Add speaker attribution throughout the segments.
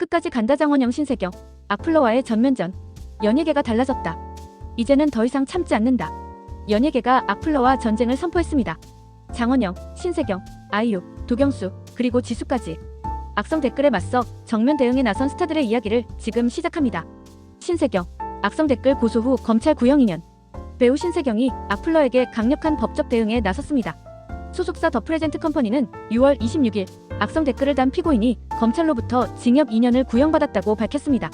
Speaker 1: 끝까지 간다 장원영 신세경. 악플러와의 전면전. 연예계가 달라졌다. 이제는 더 이상 참지 않는다. 연예계가 악플러와 전쟁을 선포했습니다. 장원영, 신세경, 아이유, 도경수, 그리고 지수까지. 악성 댓글에 맞서 정면 대응에 나선 스타들의 이야기를 지금 시작합니다. 신세경, 악성 댓글 고소 후 검찰 구형 2년. 배우 신세경이 악플러에게 강력한 법적 대응에 나섰습니다. 소속사 더 프레젠트 컴퍼니는 6월 26일 악성 댓글을 단 피고인이 검찰로부터 징역 2년을 구형받았다고 밝혔습니다.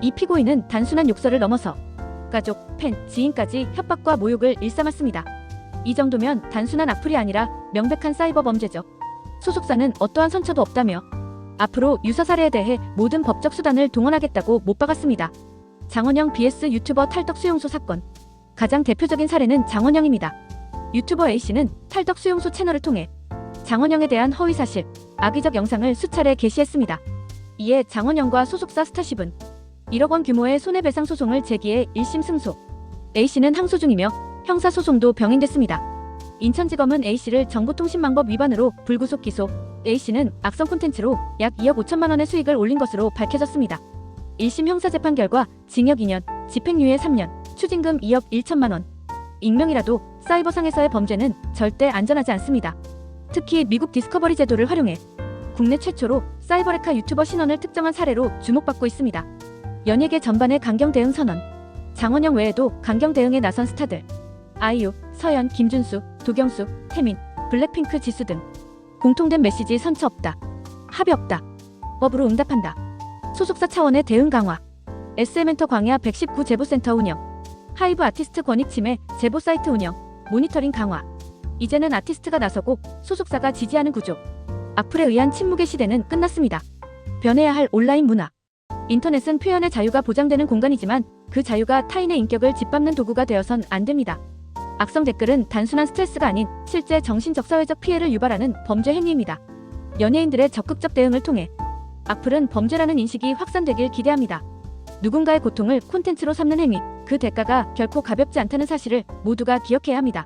Speaker 1: 이 피고인은 단순한 욕설을 넘어서 가족, 팬, 지인까지 협박과 모욕을 일삼았습니다. 이 정도면 단순한 악플이 아니라 명백한 사이버 범죄죠. 소속사는 어떠한 선처도 없다며 앞으로 유사 사례에 대해 모든 법적 수단을 동원하겠다고 못 박았습니다. 장원영 BS 유튜버 탈덕 수용소 사건. 가장 대표적인 사례는 장원영입니다. 유튜버 A씨는 탈덕 수용소 채널을 통해 장원영에 대한 허위 사실, 악의적 영상을 수차례 게시했습니다. 이에 장원영과 소속사 스타쉽은 1억 원 규모의 손해배상 소송을 제기해 1심 승소. A씨는 항소 중이며 형사 소송도 병행됐습니다. 인천지검은 A씨를 정보통신망법 위반으로 불구속 기소. A씨는 악성 콘텐츠로 약 2억 5천만 원의 수익을 올린 것으로 밝혀졌습니다. 1심 형사재판 결과 징역 2년, 집행유예 3년, 추징금 2억 1천만 원. 익명이라도 사이버상에서의 범죄는 절대 안전하지 않습니다. 특히 미국 디스커버리 제도를 활용해 국내 최초로 사이버레카 유튜버 신원을 특정한 사례로 주목받고 있습니다. 연예계 전반의 강경 대응 선언. 장원영 외에도 강경 대응에 나선 스타들. 아이유, 서연, 김준수, 도경수, 태민, 블랙핑크 지수 등 공통된 메시지 선처 없다. 합의 없다. 법으로 응답한다. 소속사 차원의 대응 강화. SM엔터 광야 119 제보센터 운영. 하이브 아티스트 권익 침해 제보 사이트 운영. 모니터링 강화. 이제는 아티스트가 나서고 소속사가 지지하는 구조. 악플에 의한 침묵의 시대는 끝났습니다. 변해야 할 온라인 문화. 인터넷은 표현의 자유가 보장되는 공간이지만 그 자유가 타인의 인격을 짓밟는 도구가 되어선 안 됩니다. 악성 댓글은 단순한 스트레스가 아닌 실제 정신적 사회적 피해를 유발하는 범죄 행위입니다. 연예인들의 적극적 대응을 통해 악플은 범죄라는 인식이 확산되길 기대합니다. 누군가의 고통을 콘텐츠로 삼는 행위, 그 대가가 결코 가볍지 않다는 사실을 모두가 기억해야 합니다.